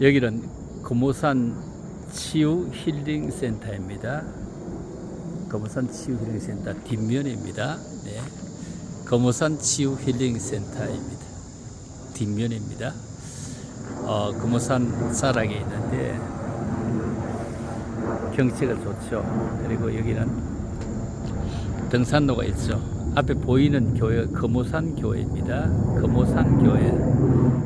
여기는 금오산 치유 힐링 센터입니다. 금오산 치유 힐링 센터 뒷면입니다. 네. 금오산 치유 힐링 센터입니다. 뒷면입니다. 어, 금오산 자락에 있는데 경치가 좋죠. 그리고 여기는 등산로가 있죠. 앞에 보이는 교회 금오산 교회입니다. 금오산 교회.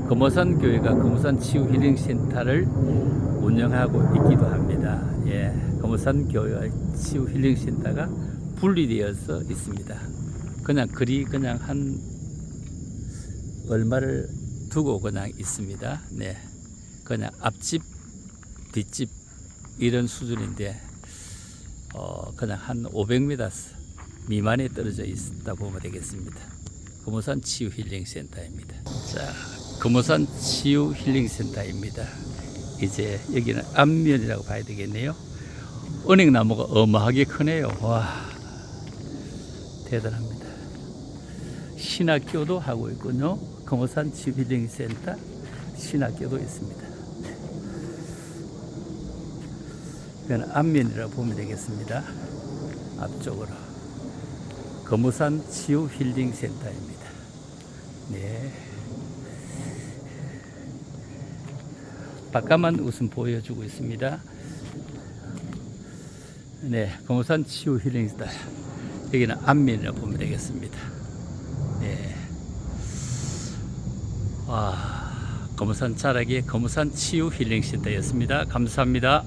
금오산 교회가 금오산 치유 힐링 센터를 운영하고 있기도 합니다. 예. 금오산 교회와 치유 힐링 센터가 분리되어서 있습니다. 그냥 그리 그냥 한 얼마를 두고 그냥 있습니다. 네. 그냥 앞집, 뒷집 이런 수준인데 어, 그냥 한 500m 미만에 떨어져 있다 보면 되겠습니다. 금호산 치유 힐링 센터입니다. 자, 금호산 치유 힐링 센터입니다. 이제 여기는 앞면이라고 봐야 되겠네요. 은행나무가 어마하게 크네요. 와, 대단합니다. 신학교도 하고 있군요. 금호산 치유 힐링 센터 신학교도 있습니다. 이건 앞면이라고 보면 되겠습니다. 앞쪽으로. 금우산 치유 힐링 센터입니다. 네. 바깥만 우선 보여주고 있습니다. 네, 금우산 치유 힐링 센터. 여기는 앞면이라고 보면 되겠습니다. 네. 와, 금우산 자락의 금우산 치유 힐링 센터였습니다. 감사합니다.